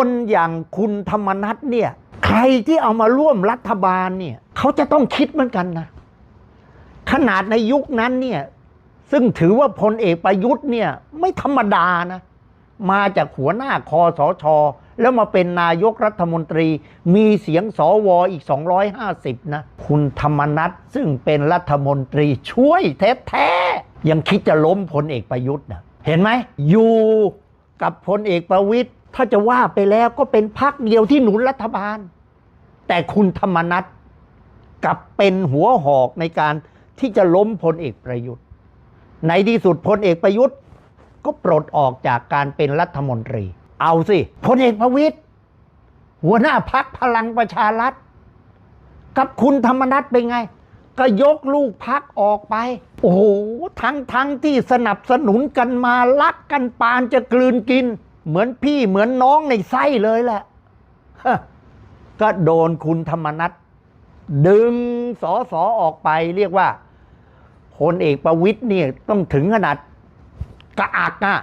คนอย่างคุณธรรมนัฐเนี่ย ใครที่เอามาร่วมรัฐบาลเนี่ยเขาจะต้องคิดเหมือนกันนะ ขนาดในยุคนั้นเนี่ย ซึ่งถือว่าพลเอกประยุทธ์เนี่ย ไม่ธรรมดานะ มาจากหัวหน้าคอสช แล้วมาเป็นนายกรัฐมนตรี มีเสียงสวอีก 250 นะ คุณธรรมนัฐซึ่งเป็นรัฐมนตรีช่วยแท้ๆยังคิดจะล้มพลเอกประยุทธ์นะเห็นไหมอยู่กับพลเอกประวิตย ถ้าจะว่าไปแล้วก็เป็นพักเดียวที่หนุนรัฐบาล แต่คุณธรรมนัฐกลับเป็นหัวหอกในการที่จะล้มพลเอกประยุทธ์ ในที่สุดพลเอกประยุทธ์ ก็ปลดออกจากการเป็นรัฐมนตรี เอาสิพลเอกประวิตยหัวหน้าพักพลังประชารัฐ กับคุณธรรมนัฐเป็นไง ก็ยกลูกพักออกไป โอ้โหทั้งทั้งที่สนับสนุนกันมารักกันปานจะกลืนกิน เหมือนพี่เหมือนน้องในไส้เลยแหละก็โดนคุณธรรมนัตดึงสอสอออกไปเรียกว่าพลเอกประวิตยเนี่ยต้องถึงขนาดกระอักอะ